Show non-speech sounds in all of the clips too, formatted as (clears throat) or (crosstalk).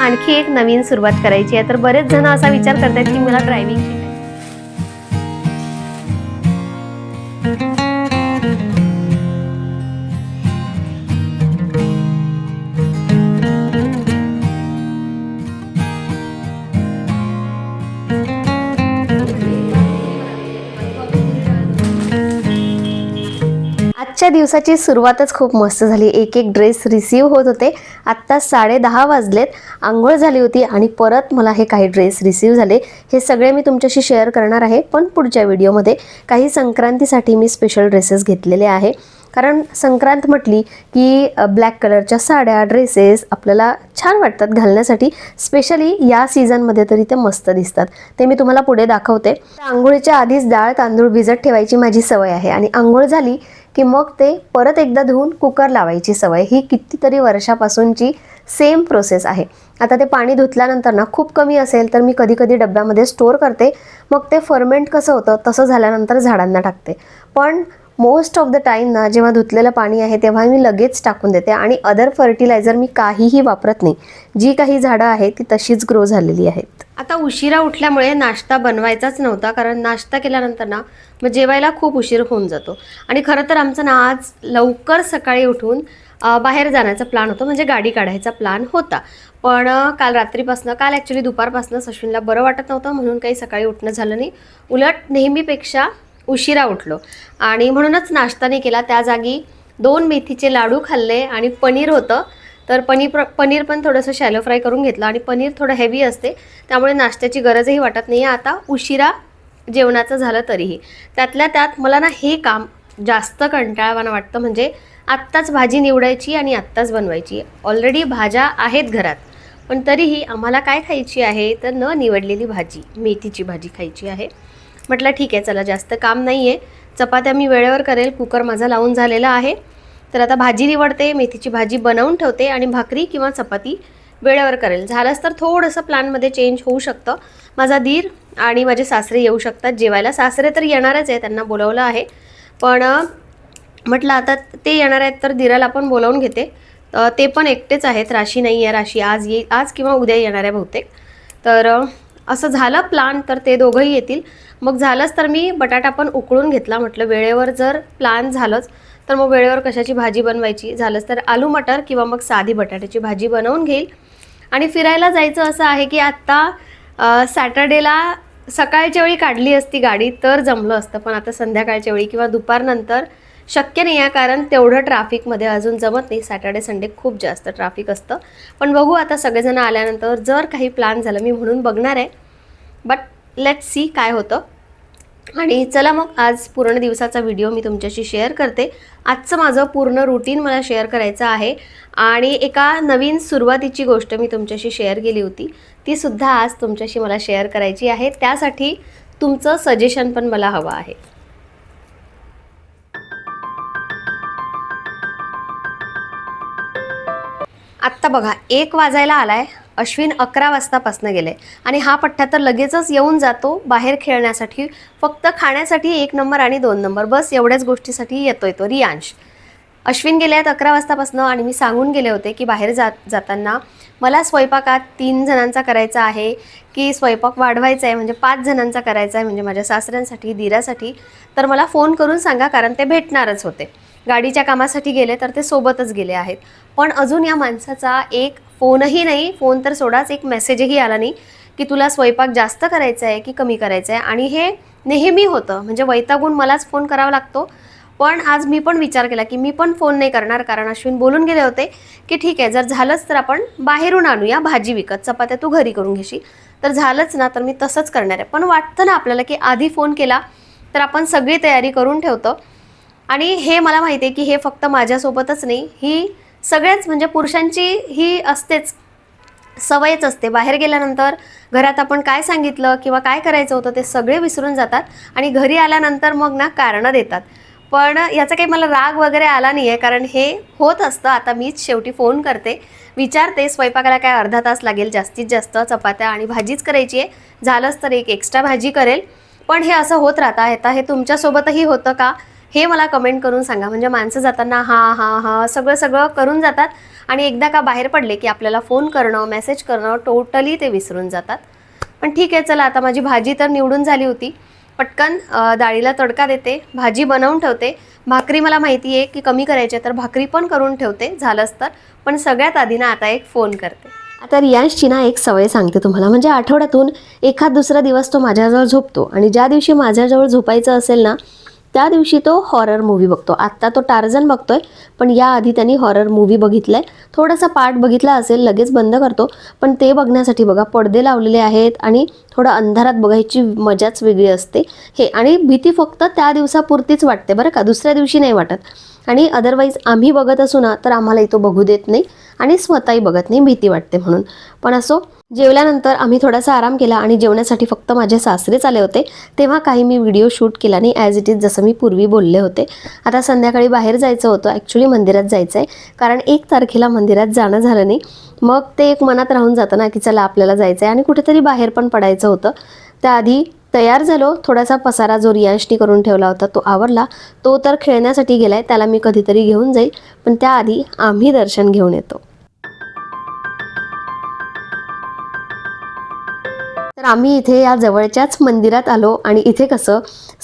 आणखी एक नवीन सुरुवात करायची आहे. तर बरेच जण असा विचार करतात की मला ड्रायव्हिंग आजच्या दिवसाची सुरुवातच खूप मस्त झाली. एक एक ड्रेस रिसीव होत होते. आत्ता साडे दहा वाजलेत. आंघोळ झाली होती आणि परत मला हे काही ड्रेस रिसीव झाले. हे सगळे मी तुमच्याशी शेअर करणार आहे. पण पुढच्या व्हिडिओमध्ये काही संक्रांतीसाठी मी स्पेशल ड्रेसेस घेतलेले आहे. कारण संक्रांत म्हटली की ब्लॅक कलरच्या साड्या ड्रेसेस आपल्याला छान वाटतात घालण्यासाठी. स्पेशली या सीझनमध्ये तरी ते मस्त दिसतात. ते मी तुम्हाला पुढे दाखवते. आंघोळीच्या आधीच डाळ तांदूळ भिजत ठेवायची माझी सवय आहे. आणि आंघोळ झाली की मग ते परत एकदा धुवून कुकर लावायची सवय. ही कितीतरी वर्षापासूनची सेम प्रोसेस आहे. आता ते पाणी धुतल्यानंतर ना खूप कमी असेल तर मी कधी कधी डब्यामध्ये स्टोअर करते. मग ते फर्मेंट कसं होतं? तसं झाल्यानंतर झाडांना टाकते. पण मोस्ट ऑफ द टाईम ना जेव्हा धुतलेलं पाणी आहे तेव्हा मी लगेच टाकून देते आणि अदर फर्टिलायझर मी काहीही वापरत नाही. जी काही झाडं आहेत ती तशीच ग्रो झालेली आहेत. आता उशिरा उठल्यामुळे नाश्ता बनवायचाच नव्हता कारण नाश्ता केल्यानंतर ना मग जेवायला खूप उशीर होऊन जातो. आणि खरं तर आमचं ना आज लवकर सकाळी उठून बाहेर जाण्याचा प्लॅन होता म्हणजे गाडी काढायचा प्लॅन होता. पण काल रात्रीपासनं काल ॲक्च्युली दुपारपासनं सश्विनला बरं वाटत नव्हतं म्हणून काही सकाळी उठणं झालं नाही. उलट नेहमीपेक्षा उशिरा उठलो. आणि म्हणूनच नाश्ता नाही केला. त्या जागी दोन मेथीचे लाडू खाल्ले आणि पनीर होतं. तर पनीर प्र पनीर पण थोडंसं शॅलो फ्राय करून घेतलं आणि पनीर थोडं हेवी असते त्यामुळे नाश्त्याची गरजही वाटत नाही. आहे आता उशिरा जेवणाचं झालं तरीही. त्यातल्या त्यात मला ना हे काम जास्त कंटाळवाणं वाटतं म्हणजे आत्ताच भाजी निवडायची आणि आत्ताच बनवायची. ऑलरेडी भाज्या आहेत घरात पण तरीही आम्हाला काय खायची आहे तर न निवडलेली भाजी मेथीची भाजी खायची आहे. म्हटलं ठीक आहे चला जास्त काम नाही आहे चपात्या मी वेळेवर करेल कुकर माझा लावून झालेला आहे. तर आता भाजी निवडते मेथीची भाजी बनवून ठेवते आणि भाकरी किंवा चपाती वेळेवर करेल. झालंच तर थोडंसं प्लॅनमध्ये चेंज होऊ शकतं. माझा दीर आणि माझे सासरे येऊ शकतात जेवायला. सासरे तर येणारच आहे त्यांना बोलवलं आहे. पण म्हटलं आता ते येणार आहेत तर धीराला पण बोलावून घेते. ते पण एकटेच आहेत. राशी नाही आहे राशी आज ये आज किंवा उद्या येणार आहे बहुतेक. तर असं झालं प्लान तर ते दोघंही येतील. मग झालंच तर मी बटाटा पण उकळून घेतला. म्हटलं वेळेवर जर प्लान झालंच तर मग वेळेवर कशाची भाजी बनवायची? झालंच तर आलू मटर किंवा मग साधी बटाट्याची भाजी बनवून घेईल. आणि फिरायला जायचं असं आहे की आत्ता सॅटर्डेला सकाळच्या वेळी काढली असती गाडी तर जमलं असतं. पण आता संध्याकाळच्या वेळी किंवा दुपारनंतर शक्य नाही आहे कारण तेवढं ट्रॅफिकमध्ये अजून जमत नाही. सॅटर्डे संडे खूप जास्त ट्रॅफिक असतं. पण बघू आता सगळेजण आल्यानंतर जर काही प्लॅन झालं मी म्हणून बघणार आहे. बट लेट सी काय होतं. आणि चला मग आज पूर्ण दिवसाचा व्हिडिओ मी तुमच्याशी शेअर करते. आजचं माझं पूर्ण रुटीन मला शेअर करायचं आहे. आणि एका नवीन सुरुवातीची गोष्ट मी तुमच्याशी शेअर केली होती. ती सुद्धा आज तुमच्याशी मला शेअर करायची आहे. त्यासाठी तुमचं सजेशन पण मला हवं आहे. आत्ता बघा एक वाजायला आलाय. अश्विन अकरा वाजतापासनं गेले. आणि हा पठ्ठा तर लगेचच येऊन जातो बाहेर खेळण्यासाठी. फक्त खाण्यासाठी एक नंबर आणि दोन नंबर. बस एवढ्याच गोष्टीसाठी येतोय तो रियांश. अश्विन गेले आहेत अकरा वाजतापासनं आणि मी सांगून गेले होते की बाहेर जात जाताना मला स्वयंपाकात तीन जणांचा करायचा आहे की स्वयंपाक वाढवायचा आहे म्हणजे पाच जणांचा करायचा आहे म्हणजे माझ्या सासऱ्यांसाठी दिरासाठी. तर मला फोन करून सांगा कारण ते भेटणारच होते. गाडीच्या कामासाठी गेले तर ते सोबतच गेले आहेत. पण अजून या माणसाचा एक फोनही नाही. फोन तर सोडाच एक मेसेजही आला नाही की तुला स्वयंपाक जास्त करायचा आहे की कमी करायचा आहे? आणि हे नेहमी होतं. म्हणजे वैतागून मलाच फोन करावा लागतो. पण आज मी पण विचार केला की मी पण फोन नाही करणार. कारण अश्विन बोलून गेले होते की ठीक आहे जर झालंच तर आपण बाहेरून आणूया. भाजी विकत चपात्या तू घरी करून घेशील. तर झालंच ना तर मी तसंच करणार आहे. पण वाटतं ना आपल्याला की आधी फोन केला तर आपण सगळी तयारी करून ठेवतो. आणि हे मला माहिती आहे की हे फक्त माझ्यासोबतच नाही ही सगळ्याच म्हणजे पुरुषांची ही असतेच सवयच असते. बाहेर गेल्यानंतर घरात आपण काय सांगितलं किंवा काय करायचं होतं ते सगळे विसरून जातात आणि घरी आल्यानंतर मग ना कारणं देतात. पण याचा काही मला राग वगैरे आला नाही आहे कारण हे होत असतं. आता मीच शेवटी फोन करते विचारते स्वयंपाकाला काय अर्धा तास लागेल जास्तीत जास्त चपात्या आणि भाजीच करायची आहे झालंच तर एक एक्स्ट्रा भाजी करेल. पण हे असं होत राहतं. आता हे तुमच्यासोबतही होतं का? हे मला कमेंट करून सांगा. म्हणजे माणसं जाताना हा हा हा सगळं सगळं करून जातात आणि एकदा का बाहेर पडले की आपल्याला फोन करणं मेसेज करणं टोटली ते विसरून जातात. पण ठीक आहे चला आता माझी भाजी तर निवडून झाली होती. पटकन डाळीला तडका देते भाजी बनवून ठेवते. भाकरी मला माहिती आहे की कमी करायची आहे, तर भाकरी पण करून ठेवते झालंच तर. पण सगळ्यात आधी ना आता एक फोन करते. आता रियांशची ना एक सवय सांगते तुम्हाला. म्हणजे आठवड्यातून एखाद दुसरा दिवस तो माझ्याजवळ झोपतो आणि ज्या दिवशी माझ्याजवळ झोपायचं असेल ना त्या दिवशी तो हॉरर मूवी बघतो. आत्ता तो टार्झन बघतोय पण याआधी त्यांनी हॉरर मूवी बघितलाय. थोडासा पार्ट बघितला असेल लगेच बंद करतो पण ते बघण्यासाठी बघा पडदे लावलेले आहेत आणि थोडं अंधारात बघायची मजाच वेगळी असते. हे आणि भीती फक्त त्या दिवसापुरतीच वाटते बरं का? दुसऱ्या दिवशी नाही वाटत. आणि अदरवाईज आम्ही बघत असू ना तर आम्हालाही तो बघू देत नाही आणि स्वतःही बघत नाही भीती वाटते म्हणून. पण असो जेवल्यानंतर आम्ही थोडासा आराम केला आणि जेवण्यासाठी फक्त माझे सासरेच आले होते. तेव्हा काही मी व्हिडिओ शूट केला नाही ॲज इट इज जसं मी पूर्वी बोलले होते. आता संध्याकाळी बाहेर जायचं होतं. ॲक्च्युली मंदिरात जायचं आहे कारण एक तारखेला मंदिरात जाणं झालं नाही. मग ते एक मनात राहून जातं ना की चला आपल्याला जायचं आहे आणि कुठेतरी बाहेर पण पडायचं होतं. त्याआधी तयार झालो. थोडासा पसारा जो रियांशनी करून ठेवला होता तो आवरला. तो तर खेळण्यासाठी गेलाय. त्याला मी कधीतरी घेऊन जाईल. पण त्याआधी आम्ही दर्शन घेऊन येतो. आम्ही इथे या जवळच्याच मंदिरात आलो आणि इथे कसं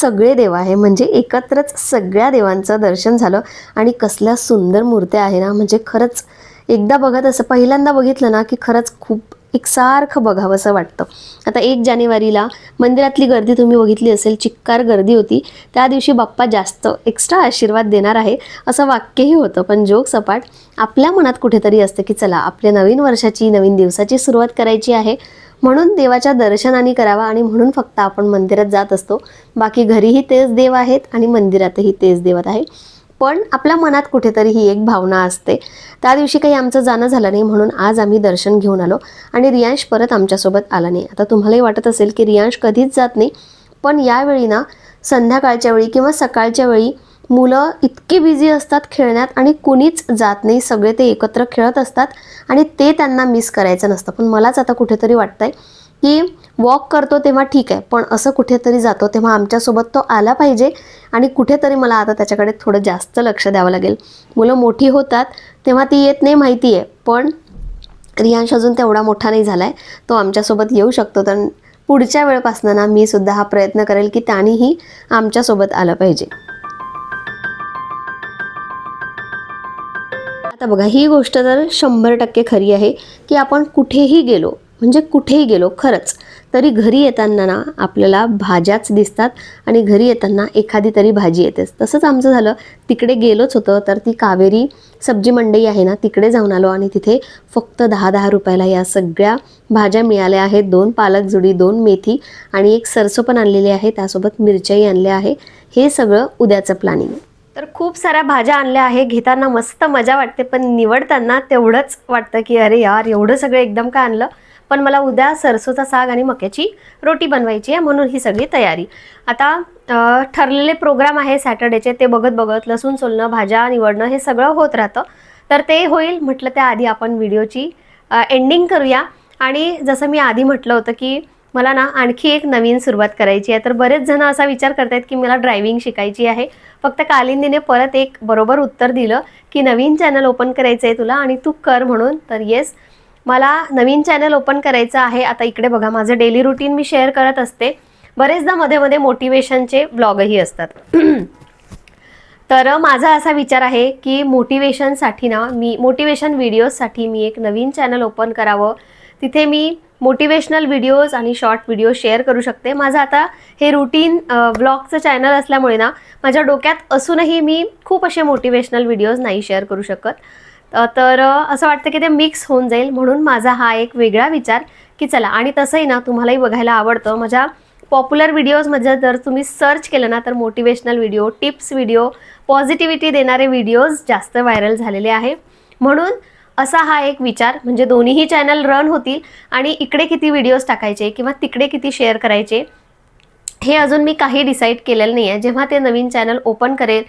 सगळे देव आहे. म्हणजे एकत्रच सगळ्या देवांचं दर्शन झालं आणि कसल्या सुंदर मूर्त्या आहे ना. म्हणजे खरंच एकदा बघत असं पहिल्यांदा बघितलं ना की खरंच खूप एकसारखं बघावंसं वाटतं. आता एक जानेवारीला मंदिरातली गर्दी तुम्ही बघितली असेल चिक्कार गर्दी होती. त्या दिवशी बाप्पा जास्त एक्स्ट्रा आशीर्वाद देणार आहे असं वाक्यही होतं. पण जोक सपाट आपल्या मनात कुठेतरी असतं की चला आपल्या नवीन वर्षाची नवीन दिवसाची सुरुवात करायची आहे. म्हणून देवाच्या दर्शनाने करावा आणि म्हणून फक्त आपण मंदिरात जात असतो. बाकी घरीही तेच देव आहेत आणि मंदिरातही तेच देवत आहे पण आपल्या मनात कुठेतरी ही एक भावना असते. त्या दिवशी काही आमचं जाणं झालं नाही म्हणून आज आम्ही दर्शन घेऊन आलो आणि रियांश परत आमच्यासोबत आला नाही. आता तुम्हालाही वाटत असेल की रियांश कधीच जात नाही. पण यावेळी ना संध्याकाळच्या वेळी किंवा सकाळच्या वेळी मुलं इतकी बिझी असतात खेळण्यात आणि कुणीच जात नाही. सगळे ते एकत्र खेळत असतात आणि ते त्यांना मिस करायचं नसतं. पण मलाच आता कुठेतरी वाटतंय की वॉक करतो तेव्हा ठीक आहे. पण असं कुठेतरी जातो तेव्हा आमच्यासोबत तो आला पाहिजे आणि कुठेतरी मला आता त्याच्याकडे थोडं जास्त लक्ष द्यावं लागेल. मुलं मोठी होतात तेव्हा ती येत नाही माहिती आहे. पण रियांश अजून तेवढा मोठा नाही झाला आहे तो आमच्यासोबत येऊ शकतो. तर पुढच्या वेळपासनं ना मी सुद्धा हा प्रयत्न करेल की त्यानेही आमच्यासोबत आलं पाहिजे. आता बघा ही गोष्ट तर शंभर टक्के खरी आहे की आपण कुठेही गेलो म्हणजे कुठेही गेलो खरंच तरी घरी येताना ना आपल्याला भाज्याच दिसतात आणि घरी येताना एखादी तरी भाजी येतेच. तसंच आमचं झालं तिकडे गेलोच होतं तर ती कावेरी सब्जी मंडई आहे ना तिकडे जाऊन आलो आणि तिथे फक्त दहा दहा रुपयाला या सगळ्या भाज्या मिळाल्या आहेत. दोन पालक जुडी दोन मेथी आणि एक सरसो पण आणलेली आहे त्यासोबत मिरच्याही आणल्या आहे. हे सगळं उद्याचं प्लॅनिंग तर खूप साऱ्या भाज्या आणल्या आहे घेताना मस्त मजा वाटते पण निवडताना तेवढंच वाटतं की अरे यार एवढं सगळं एकदम का आणलं? पण मला उद्या सरसोचा साग आणि मक्याची रोटी बनवायची आहे म्हणून ही सगळी तयारी. आता ठरलेले प्रोग्राम आहे सॅटर्डेचे ते बघत बघत लसूण सोलणं भाज्या निवडणं हे सगळं होत राहतं. तर ते होईल म्हटलं त्याआधी आपण व्हिडिओची एंडिंग करूया. आणि जसं मी आधी म्हटलं होतं की मला ना आणखी एक नवीन सुरुवात करायची आहे. तर बरेच जण असा विचार करतायत की मला ड्रायव्हिंग शिकायची आहे. फक्त कालिंदीने परत एक बरोबर उत्तर दिलं की नवीन चॅनल ओपन करायचं आहे तुला आणि तू कर म्हणून. तर येस मला नवीन चॅनल ओपन करायचं आहे. आता इकडे बघा माझं डेली रुटीन मी शेअर करत असते. बरेचदा मध्ये मध्ये मोटिवेशनचे ब्लॉगही असतात. (clears throat) तर माझा असा विचार आहे की मोटिवेशनसाठी ना मी मोटिवेशन व्हिडिओजसाठी मी एक नवीन चॅनल ओपन करावं. तिथे मी मोटिवेशनल व्हिडिओज आणि शॉर्ट व्हिडिओ शेअर करू शकते. माझं आता हे रुटीन ब्लॉगचं चॅनल असल्यामुळे ना माझ्या डोक्यात असूनही मी खूप असे मोटिवेशनल व्हिडिओज नाही शेअर करू शकत. तर असं वाटतं की ते मिक्स होऊन जाईल. म्हणून माझा हा एक वेगळा विचार की चला आणि तसंही ना तुम्हालाही बघायला आवडतं. माझ्या पॉप्युलर व्हिडिओजमध्ये जर तुम्ही सर्च केलं ना तर motivational video tips video positivity देणारे व्हिडिओज जास्त व्हायरल झालेले आहे. म्हणून असा हा एक विचार म्हणजे दोन्हीही चॅनल रन होतील आणि इकडे किती व्हिडिओज टाकायचे किंवा तिकडे किती शेअर करायचे हे अजून मी काही डिसाईड केलेलं नाही आहे जेव्हा ते नवीन चॅनल ओपन करेल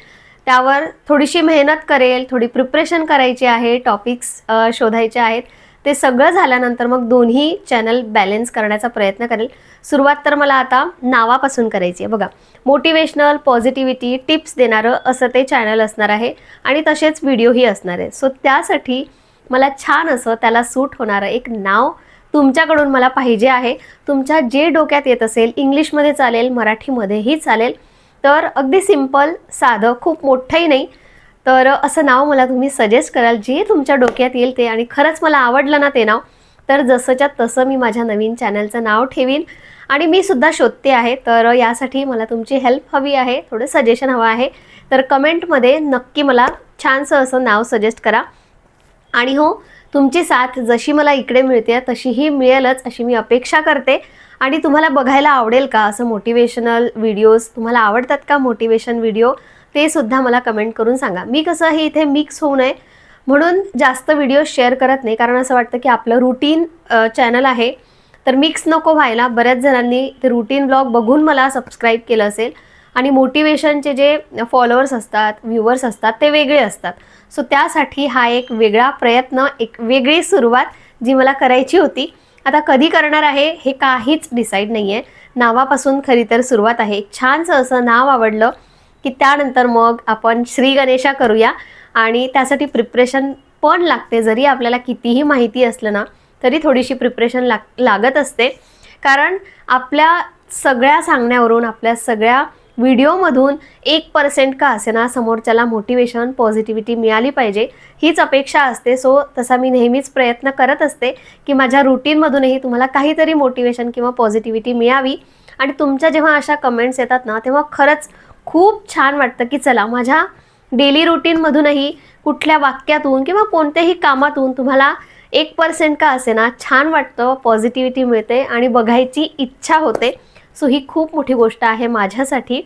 त्यावर थोडीशी मेहनत करेल थोडी प्रिपरेशन करायची आहे टॉपिक्स शोधायचे आहेत ते सगळं झाल्यानंतर मग दोन्ही चॅनल बॅलेन्स करण्याचा प्रयत्न करेल. सुरुवात तर मला आता नावापासून करायची आहे. बघा मोटिवेशनल पॉझिटिव्हिटी टिप्स देणारं असं ते चॅनल असणार आहे आणि तसेच व्हिडिओही असणार आहे. सो त्यासाठी मला छान असं त्याला सूट होणारं एक नाव तुमच्याकडून मला पाहिजे आहे. तुमच्या जे डोक्यात येत असेल इंग्लिशमध्ये चालेल मराठीमध्येही चालेल तर अगदी सिंपल साधं खूप मोठंही नाही. तर असं नाव मला तुम्ही सजेस्ट कराल जे तुमच्या डोक्यात येईल ते. आणि खरंच मला आवडलं ना ते नाव. तर जसंच्या तसं मी माझ्या नवीन चॅनलचं नाव ठेवीन. आणि मी सुद्धा शोधते आहे. तर यासाठी मला तुमची हेल्प हवी आहे. थोडं सजेशन हवं आहे. तर कमेंटमध्ये नक्की मला छानसं असं नाव सजेस्ट करा. आणि हो तुमची साथ जशी मला इकडे मिळते तशीही मिळेलच अशी मी अपेक्षा करते. आणि तुम्हाला बघायला आवडेल का असं मोटिवेशनल व्हिडिओज तुम्हाला आवडतात का मोटिवेशन व्हिडिओ ते सुद्धा मला कमेंट करून सांगा. मी कसं हे इथे मिक्स होऊ नये म्हणून जास्त व्हिडिओ शेअर करत नाही. कारण असं वाटतं की आपलं रुटीन चॅनल आहे. तर मिक्स नको व्हायला. बऱ्याच जणांनी ते रुटीन ब्लॉग बघून मला सबस्क्राईब केलं असेल. आणि मोटिवेशनचे जे फॉलोअर्स असतात व्ह्युअर्स असतात ते वेगळे असतात. सो त्यासाठी हा एक वेगळा प्रयत्न एक वेगळी सुरुवात जी मला करायची होती. आता कधी करणार आहे हे काहीच डिसाईड नाही आहे नावापासून खरी तर सुरुवात आहे. एक छानसं असं नाव आवडलं की त्यानंतर मग आपण श्री गणेशा करूया. आणि त्यासाठी प्रिप्रेशन पण लागते. जरी आपल्याला कितीही माहिती असलं ना तरी थोडीशी प्रिप्रेशन लाग लागत असते. कारण आपल्या सगळ्या सांगण्यावरून आपल्या सगळ्या व्हिडिओमधून एक पर्सेंट का असे ना समोरच्याला मोटिवेशन पॉझिटिव्हिटी मिळाली पाहिजे हीच अपेक्षा असते. सो तसा मी नेहमीच प्रयत्न करत असते की माझ्या रुटीनमधूनही तुम्हाला काहीतरी मोटिवेशन किंवा पॉझिटिव्हिटी मिळावी. आणि तुमच्या जेव्हा अशा कमेंट्स येतात ना तेव्हा खरंच खूप छान वाटतं की चला माझ्या डेली रुटीनमधूनही कुठल्या वाक्यातून किंवा कोणत्याही कामातून तुम्हाला एक पर्सेंट का असे ना छान वाटतं पॉझिटिव्हिटी मिळते आणि बघायची इच्छा होते. सो ही खूप मोठी गोष्ट आहे माझ्यासाठी.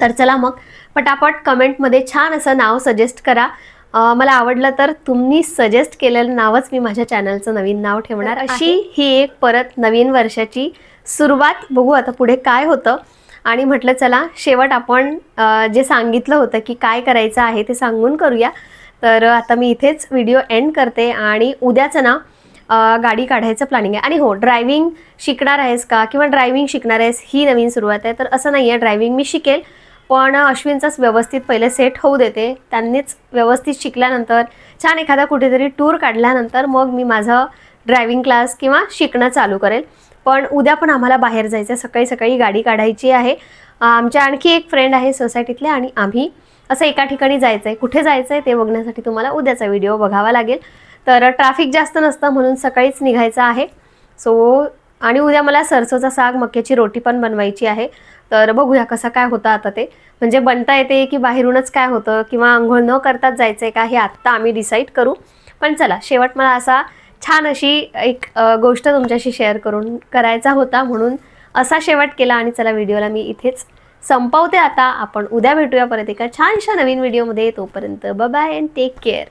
तर चला मग पटापट कमेंटमध्ये छान असं नाव सजेस्ट करा. मला आवडलं तर तुम्ही सजेस्ट केलेलं नावच मी माझ्या चॅनलचं नवीन नाव ठेवणार. अशी ही एक परत नवीन वर्षाची सुरुवात बघू आता पुढे काय होतं. आणि म्हटलं चला शेवट आपण जे सांगितलं होतं की काय करायचं आहे ते सांगून करूया. तर आता मी इथेच व्हिडिओ एंड करते आणि उद्याचं ना गाडी काढायचं प्लॅनिंग आहे. आणि हो ड्रायव्हिंग शिकणार आहेस का? किंवा ड्रायव्हिंग शिकणार आहेस ही नवीन सुरुवात आहे. तर असं नाही आहे ड्रायव्हिंग मी शिकेल. पण अश्विनचाच व्यवस्थित पहिले सेट होऊ देते. त्यांनीच व्यवस्थित शिकल्यानंतर छान एखादा कुठेतरी टूर काढल्यानंतर मग मी माझं ड्रायव्हिंग क्लास किंवा शिकणं चालू करेल. पण उद्या पण आम्हाला बाहेर जायचं आहे सकाळी सकाळी गाडी काढायची आहे. आमच्या आणखी एक फ्रेंड आहे सोसायटीतले आणि आम्ही असं एका ठिकाणी जायचं आहे कुठे जायचं आहे ते बघण्यासाठी तुम्हाला उद्याचा व्हिडिओ बघावा लागेल. तर ट्रॅफिक जास्त नसतं म्हणून सकाळीच निघायचं आहे. सो आणि उद्या मला सरसोचा साग मक्याची रोटी पण बनवायची आहे. तर बघूया कसं काय होतं आता ते. म्हणजे बनता येते की बाहेरूनच काय होतं किंवा आंघोळ न करताच जायचं आहे का हे आत्ता आम्ही डिसाईड करू. पण चला शेवट मला असा छान अशी एक गोष्ट तुमच्याशी शेअर करून करायचा होता म्हणून असा शेवट केला आणि चला व्हिडिओला मी इथेच संपवते आता. आपण उद्या भेटूया परत एका छानशा नवीन व्हिडिओमध्ये. तोपर्यंत बाय अँड टेक केअर